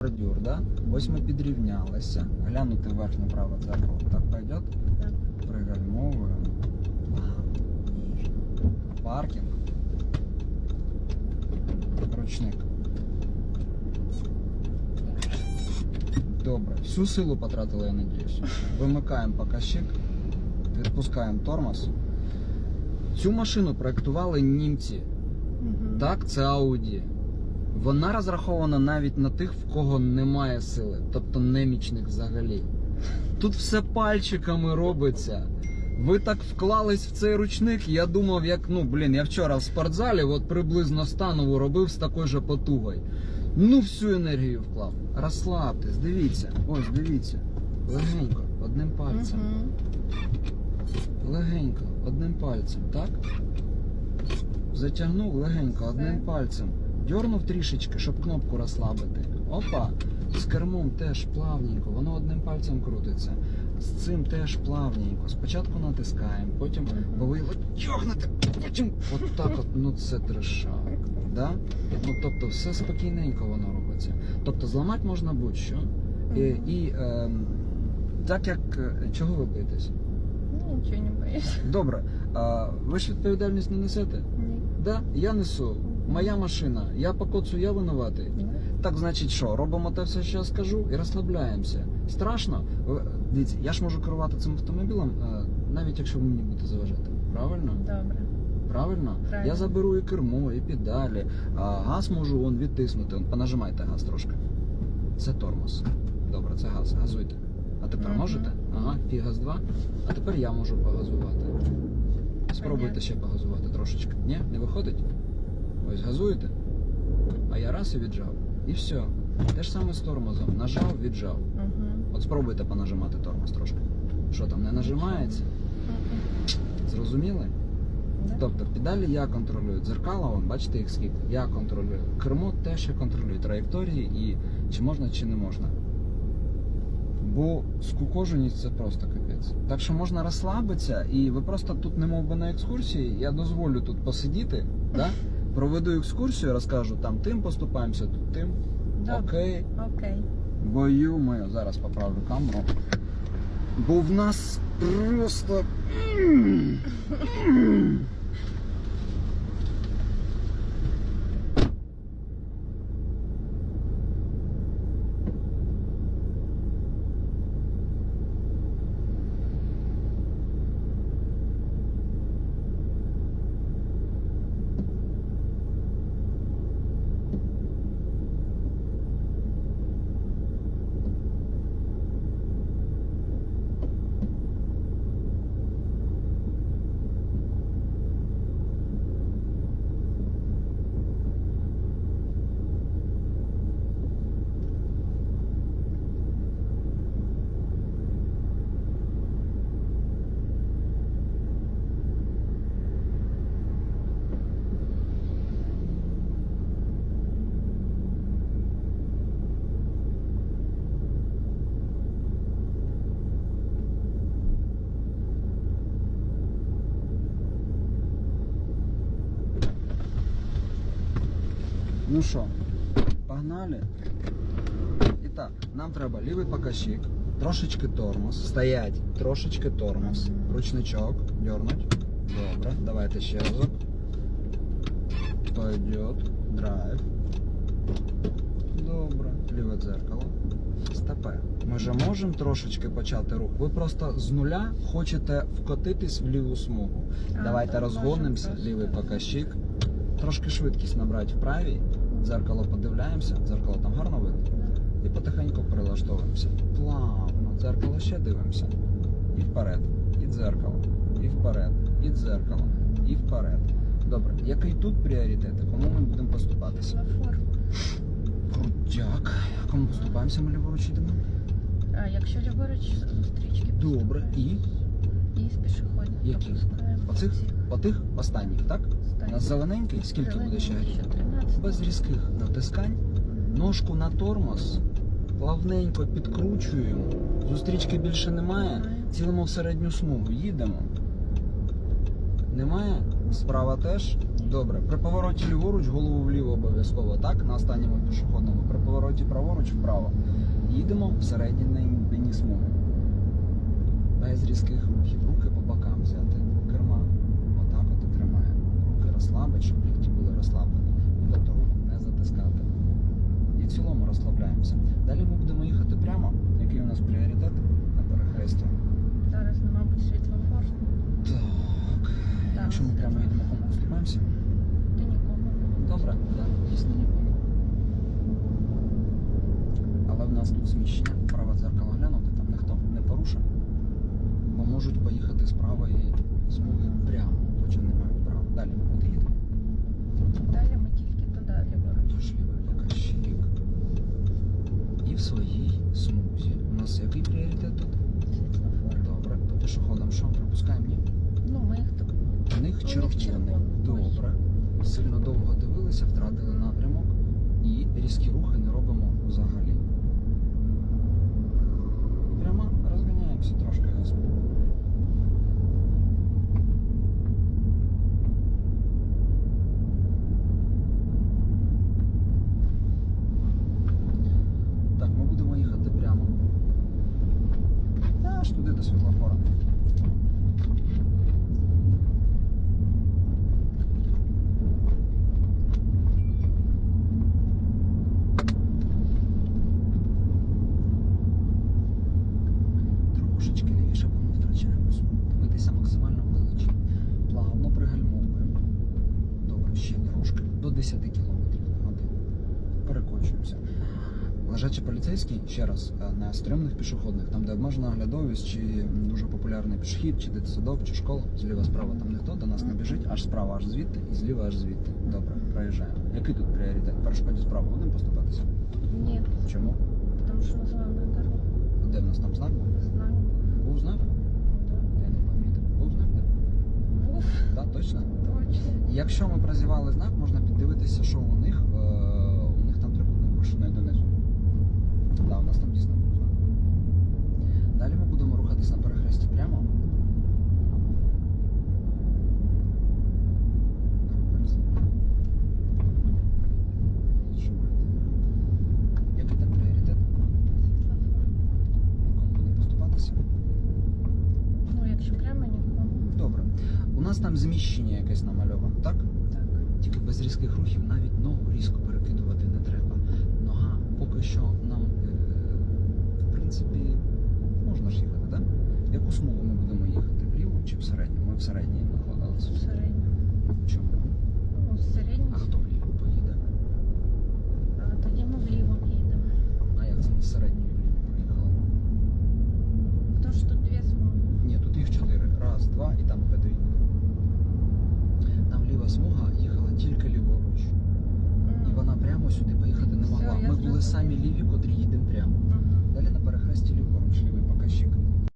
бордюр, да? Ось ми підрівнялися. Глянути верхнє право дзеркало. Так пойдет? Так. Пригальмовуємо. Паркінг. Ручник. Добре. Всю силу потратили, я надіюсь. Вимикаємо показчик, відпускаємо тормоз. Цю машину проектували німці. Так, це Audi. Вона розрахована навіть на тих, в кого немає сили, тобто немічних взагалі. Тут все пальчиками робиться. Ви так вклались в цей ручник, я думав, як ну блін, я вчора в спортзалі, от приблизно станову робив з такою же потугою. Ну, всю енергію вклав. Розслабтесь, дивіться, ось дивіться. Легенько, одним пальцем. Легенько, одним пальцем, так? Затягнув легенько, одним пальцем. Дьорнув трішечки, щоб кнопку розслабити. Опа! З кермом теж плавненько, воно одним пальцем крутиться. З цим теж плавненько. Спочатку натискаємо, потім бо ви тягнете, потім отак от, ну це трешак. Да? Ну тобто все спокійненько воно робиться. Тобто зламати можна будь-що. І, і ем, так як е, чого ви боїтесь? Ну, нічого не боюсь. Добре, а ви ж відповідальність не несете? Ні. Да, я несу. Моя машина. Я по коцу, я винуватий. Так значить, що робимо те все, що я скажу, і розслабляємося. Страшно? Дивіться, я ж можу керувати цим автомобілем, е, навіть якщо ви мені будете заважати. Правильно? Добре. Правильно? Правильно. Я заберу і кермо, і педалі. А газ можу вон відтиснути. Он, понажимайте газ трошки. Це тормоз. Добре, це газ. Газуйте. А тепер Мгм. можете? Ага, фігаз 2. А тепер я можу погазувати. Спробуйте Понятно. ще погазувати трошечки. Ні, не виходить? Ось газуєте. А я раз і віджав. І все. Те ж саме з тормозом. Нажав, віджав. От спробуйте понажимати тормоз трошки. Що там, не нажимається? Зрозуміли? Тобто педалі я контролюю, дзеркала, вон, бачите їх скільки, я контролюю. Кермо теж я контролюю траєкторії і чи можна, чи не можна. Бо скукоженість це просто капець. Так що можна розслабитися, і ви просто тут, не би на екскурсії, я дозволю тут посидіти, да? проведу екскурсію, розкажу там тим поступаємося, тут тим. Добре. Окей. Окей. Бою мою, зараз поправлю камеру. Бо в нас просто. Ну що, погнали? І так, нам треба лівий показчик, трошечки тормоз, стоять, трошечки тормоз, ручничок, дернуть. Добре, давайте ще разок. Пойдет, драйв. Добре, ліве дзеркало. Стопе. Ми же можемо трошечки почати рух. Ви просто з нуля хочете вкотитись в ліву смугу. А, Давайте так, розгонимося, можемо лівий просто. Трошки швидкість набрати в правій. Дзеркало подивляємося, дзеркало там гарно видно. І потихеньку перелаштовуємося. Плавно, дзеркало ще дивимося. І вперед. І дзеркало. І вперед. І дзеркало. І вперед. Добре, який тут пріоритет? Кому ми будемо поступатися? Крутяк. Кому поступаємося, ми ліворуч йдемо? А якщо ліворуч зустрічки. Добре. І І з пішоходів. Які? пропускаємо. Оцих? Останніх, так? На зелененький скільки буде ще? Зелені, ще 13. Без різких натискань. Ножку на тормоз, плавненько підкручуємо. Зустрічки більше. Немає. Цілимо в середню смугу. Їдемо. Немає? Справа теж. Добре. При повороті ліворуч, голову вліво обов'язково, так? На останньому пішохідному. При повороті праворуч вправо. Їдемо в середній смуги. Без різких рухів. Руки по бокам взяти. Керма. Отак от і тримаємо. Руки розслабити, щоб лікті були розслаблені. Тобто руку не затискати. І в цілому розслабляємося. Далі ми будемо їхати прямо. Який у нас пріоритет на перехресті? Зараз, ну, мабуть, світлофор. Так. Так. Якщо ми прямо їдемо, кому поступаємося? Ти нікому. Добре, так, дійсно нікому. Але в нас тут зміщення. Праве дзеркало глянути, там ніхто не порушив. Бо можуть поїхати з правої смуги прямо, хоча не права. Далі ми куди їдемо. Далі ми тільки туди, ліворуч. Тож показчик. І в своїй смузі. У нас який пріоритет тут? Світлофор. Добре. По пішоходам що? Пропускаємо? Ні? Ну, ми їх тут. У них червоний. червоний. Добре. Сильно довго дивилися, втратили напрямок і різкі рухи не робимо взагалі. Прямо розганяємося трошки газом. Так, ми будемо їхати прямо. Та аж туди до світлофора. Трошечки лівіше, бо ми втрачаємо смугу. Дивитися максимально величі. Плавно пригальмовуємо. Добре, ще трошки. До 10 км на годину. Перекочуємося. Лежачий поліцейський, ще раз, е, на стрімних пішохідних, там, де обмежена оглядовість, чи дуже популярний пішохід, чи дитсадок, чи школа, зліва справа там ніхто до нас не біжить, аж справа аж звідти, і зліва аж звідти. Добре, проїжджаємо. Який тут пріоритет? Перешкоді справа будемо поступатися? Ні, Чому? тому що названа дорога. Де в нас там знак? Знаю. Був знак? Я не помітив. Був знак, де? Був, Так, точно. точно. Якщо ми прозівали знак, можна піддивитися, що у них. Е, у них там трикутник вишиною донизу. Так, у нас там дійсно знак. Далі ми будемо рухатись на перехресті прямо. Який там пріоритет? Кому будемо поступатися? Ну, якщо прямо нікому. Добре. У нас там зміщення якесь намальовано, так? Так. Тільки без різких рухів навіть ногу різко перекидувати не треба. Нога поки що нам, принципі, можна ж їхати, так? Яку смугу ми будемо їхати? Вліво чи в середню? Ми в середній накладалися. Середньо. Чому? Ну, середньо. А хто вліво поїде? А тоді ми вліво їдемо. А як це ми з середньої вліво проїхали? Тож тут дві смуги. Ні, тут їх чотири. Раз, два і там подвійно. Там ліва смуга їхала тільки ліворуч. І вона прямо сюди поїхати не могла. я Ми були самі ліві, котрі їдемо прямо. Мгм. Далі на перехресті ліворуч, лівий показчик.